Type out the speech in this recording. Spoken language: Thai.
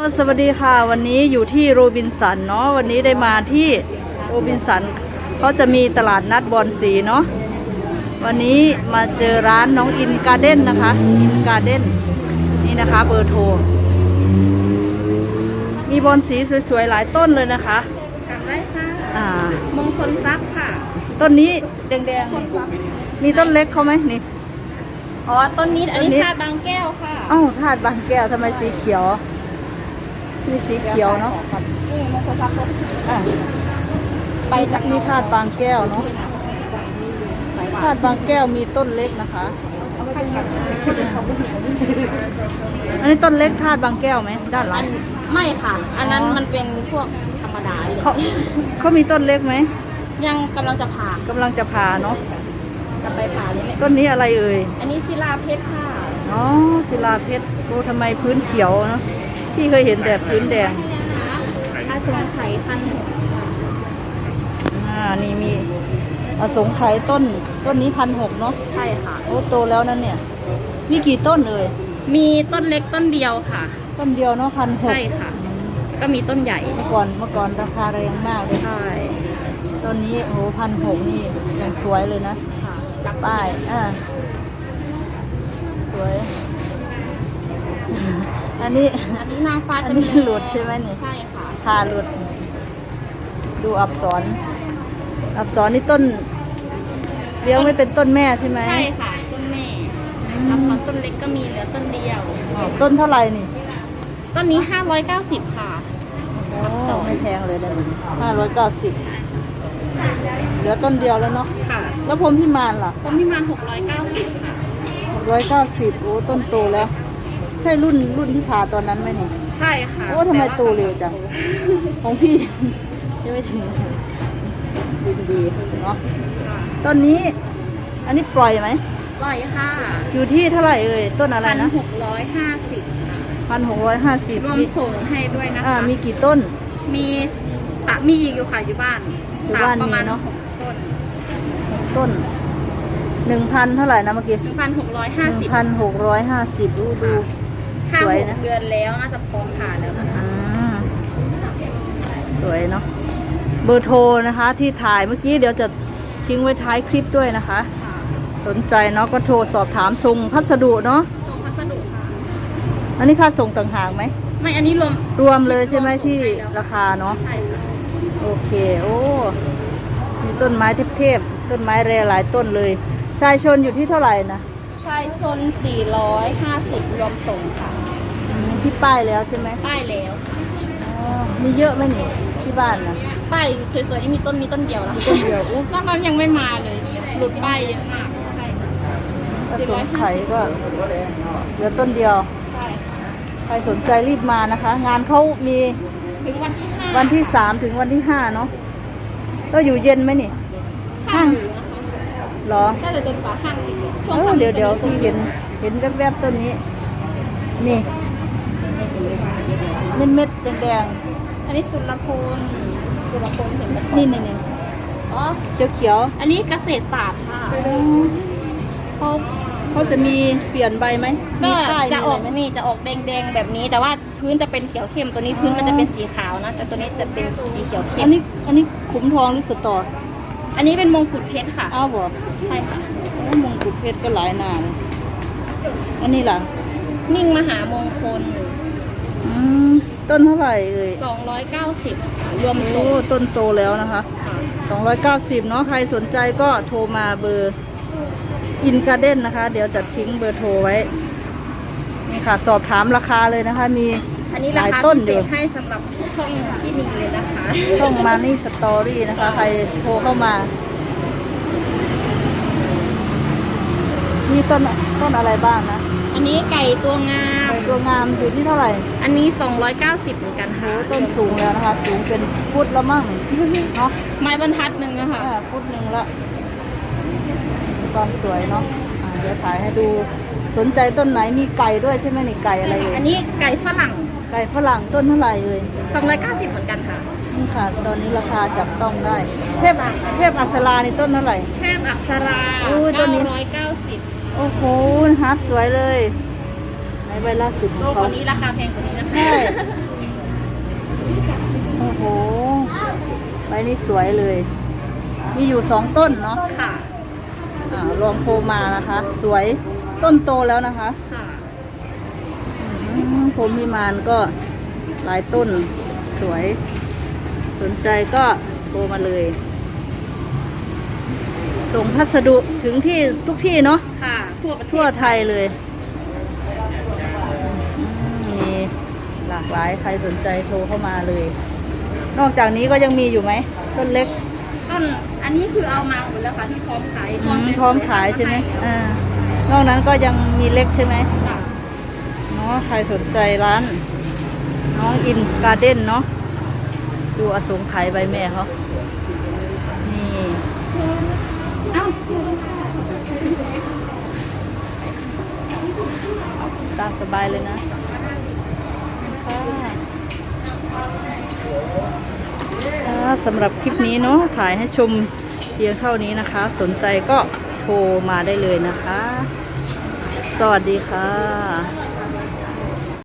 สวัสดีค่ะ วันนี้อยู่ที่โรบินสันเนาะวันนี้ได้มาที่โรบินสันเขาจะมีตลาดนัดบอลสีเนาะวันนี้มาเจอร้านน้องอินการ์เด้นนะคะอินการ์เด้นนี่นะคะเบอร์โทร มีบอลสีสวยๆหลายต้นเลยนะคะกลับได้ค่ะอ่ามงคลทรัพย์ค่ะ ต้นนี้แดงๆนี่มีต้นเล็กเขาไหมนี่อ๋อต้นนี้อันต้นนี้นี้ธาตุบางแก้วค่ะเอ้าธาตุบางแก้วทำไมสีเขียว มีสีเขียวเนาะนี่มงคลทรัพย์ต้นที่อะไปจากนี่ธาตุบางแก้วเนาะธาตุบางแก้วมีต้นเล็กนะคะ อันนี้ต้นเล็กธาตุบางแก้วไหมด้านหลัอังนไม่ค่ะ อันนั้นอ๋อมันเป็นพวกธรรมดาเลยเขาเขามีต้นเล็กไหม ยังกำลังจะผ่ากำลังจะผ่าเนาะจะไปผ่าเลยต้นนี้อะไรเอ่ย อันนี้ศิลาเพชรค่ะ อ๋อศิลาเพชรโอ้ทำไมพื้นเขียวเนาะ พี่เคยเห็นแต่พื้นแดงถ้าสงไข่พันหกอ่านี่มีอสงไขยต้นต้นนี้พันหกเนาะใช่ค่ะ โอ้โตแล้วนั่นเนี่ย มีกี่ต้นเอ่ยมีต้นเล็กต้นเดียวค่ะ ต้นเดียวเนาะพันหกใช่ค่ะ ก็มีต้นใหญ่ เมื่อก่อนเมื่อก่อนราคาแรงมากเลยใช่ต้นนี้โอ้โหพันหกนี่ยังสวยเลยนะค่ะจากป้ายอ่าสวย อันนี้ อันนี้นางฟ้าอันจำนี้แรงหลุดใช่ไหมนี่ ใช่ค่ะพาหลุด ดูอักษร อักษรนี่ต้นเลี้ยงไม่เป็นต้นแม่ใช่ไหม ใช่ค่ะต้นแม่อือักษมรต้นเล็กก็มีเหลือต้นเดียวอ๋อต้นเท่าไหร่นี่ต้นนี้ 590 ค่ะ อักษร ไม่แพงเลยนะห้าร้อยเก้าสิบเหลือต้นเดียวแล้วเนาะ ค่ะแล้วพรหมพิมานล่ะต้นพิมาน690 ค่ะ ร้อยเก้าสิบโอ้ต้นโตแล้ว ใช่รุ่นรุ่นที่ผ่าตอนนั้นไหมนี่ใช่ค่ะโอ้ทำไมโตเร็วจัง ของพี่ ยังไม่ถึงดินดีเนาะค่ะต้นนี้ อันนี้ปล่อยไหมปล่อยค่ะ อยู่ที่เท่าไหร่เอ่ยต้นอะไรนะ1,650ค่ะพันหกร้อยห้าสิบรวมส่งให้ด้วยนะอ่าคะ มีกี่ต้น มีสะมีอีกอยู่ค่ะอยู่บ้านอยู่บ้านสมประมาณมีเนอะหกต้นต้นหนึ่งพันเท่าไหร่นะเมื่อกี้1,650หนึ่งพันหกร้อยห้าสิบดูดู ห้าสวยหกนะเดือนแล้วน่าจะพร้อมผ่าแล้วนะคะ อืมสวยเนาะเบอร์โทรนะคะ ที่ถ่ายเมื่อกี้เดี๋ยวจะทิ้งไว้ท้ายคลิปด้วยนะคะ ค่ะสนใจเนาะก็โทรสอบถามส่งพัสดุเนาะส่งพัสดุค่ะ อันนี้ค่าส่งต่างหากไหม ไม่อันนี้รวม รวมเลยใช่ไหมรวมส่งที่ให้แล้ว ราคาเนาะ ใช่ค่ะโอเค โอ้มีต้นไม้เทพๆต้นไม้แรหลายต้นเลย ชายชนอยู่ที่เท่าไหร่นะ ชายชน 450 รวมส่งค่ะอืมที่ป้ายแล้วใช่ไหมป้ายแล้ว อ๋อมีเยอะไหมนี่ที่บ้านนะป้ายสวยๆนี่มีต้นมีต้นเดียวแล้วมีต้นเดียวอู้นอกนั้นยังไม่มาเลย หลุดป้ายเยอะมากใช่ค่ะกระสงไข่ก็เหลือต้นเดียว ใช่ค่ะใครสนใจรีบมานะคะ งานเขามีถึงวันที่ห้าวันที่สามถึงวันที่ห้าเนาะก็อยู่เย็นไหมนี่ ห้างอยู่นะคะเหรอน่าจะจนกว่าห้างปิดเลยช่วงเออค่ำเดี๋ยวเดี๋ยวจะมีพี่เห็นเห็นแวบๆต้นนี้ นี่ เม็ดเม็ดๆแดงอันนี้สุรพลสุรพลเห็นแบบๆนี่นี่นี่อ๋อ เขียวเขียวอันนี้เกษตรศาสตร์ค่ะ ๆเขาเขาจะมีเปลี่ยนใบไหมก็มีป้ายจะออกมีไรไหม นี่จะออกแดงๆแบบนี้ แต่ว่าพื้นจะเป็นเขียวเข้มตัวนี้พื้นมันจะเป็นสีขาวนะ แต่ตัวนี้จะเป็นสีเขียวเข้อัมนนี้อันนี้ขุมทองหรือสตอ อันนี้เป็นมงกุฎเพชรค่ะ อ้าวบอกใช่ค่ะโอ้มงกุฎเพชรก็หลายหนาเลยอันนี้ล่ะนิ่งมหามงคลอืมต้นเท่าไหร่เอ่ย290 รวมโอ้ส่งต้นโตแล้วนะคะ ค่ะ290 เนาะใครสนใจก็โทรมาเบอร์อินการ์เด้นนะคะ เดี๋ยวจะทิ้งเบอร์โทรไว้ นี่ค่ะ สอบถามราคาเลยนะคะ มี อันนี้หราลายคาต้นพิเดี๋เศยวษให้สำหรับ ช่องที่นี่เลยนะคะช่องมานี่สตอรี่นะคะ ใครโทรเข้ามามีต้นต้นอะไรบ้างนะ อันนี้ไก่ตัวงามใบตัวงามอยู่ที่เท่าไหร่ อันนี้ 290เหมือนกันโหค่ะต้นสูงแล้วนะคะ สูงเป็นฟุตละมั่งเนาะ ไม้บรรทัดหนึ่งอะค่ะอ่าฟุตหนึ่งละมีความสวยเนาะอ่าเดี๋ยวถ่ายให้ดู สนใจต้นไหนมีไก่ด้วยใช่ไหมนี่ไก่อะไรเอ่ยอันนี้ไก่ฝรั่งไก่ฝรั่งต้นเท่าไหร่เอ่ย290เหมือนกันค่ะ นี่ค่ะ ตอนนี้ราคาจับต้องได้ เทพเทพอัศรานี่ต้นเท่าไหร่ แทบอักษราอู้ตัวนี้ 990โอ้โหฮาร์ดสวยเลยในใบล่าสุดขโลองกเขา วันนี้ราคาแพงกว่านี้นะคะใช่ โอ้โห ใบนี้สวยเลย มีอยู่สองต้นเนาะค่ะ อ่ารวมโพมานะคะ สวย ต้นโตแล้วนะคะค่ะอืมผมพิมานก็หลายต้นสวย สนใจก็โทรมาเลย ส่งพัสดุถึงที่ทุกที่เนาะค่ะ ทั่วประเทศทั่วไทยเลยอืมมีหลากหลายใครสนใจโทรเข้ามาเลย นอกจากนี้ก็ยังมีอยู่ไหม ต้นเล็ก ต้นอันนี้คือเอามาหมดแล้วค่ะที่พร้อมขายอืต้นมสวยๆพร้อมขายใช่ไหมอ่า นอกนั้นก็ยังมีเล็กใช่ไหมเนาะใครสนใจร้าน น้องอินการ์เด้นเนาะดูอสงไขยใบแม่เขานี่เอ้าตามสบายเลยนะสำหรับคลิปนี้เนาะถ่ายให้ชมเพียงเท่านี้นะคะ สนใจก็ มาได้เลยนะคะ สวัสดีค่ะ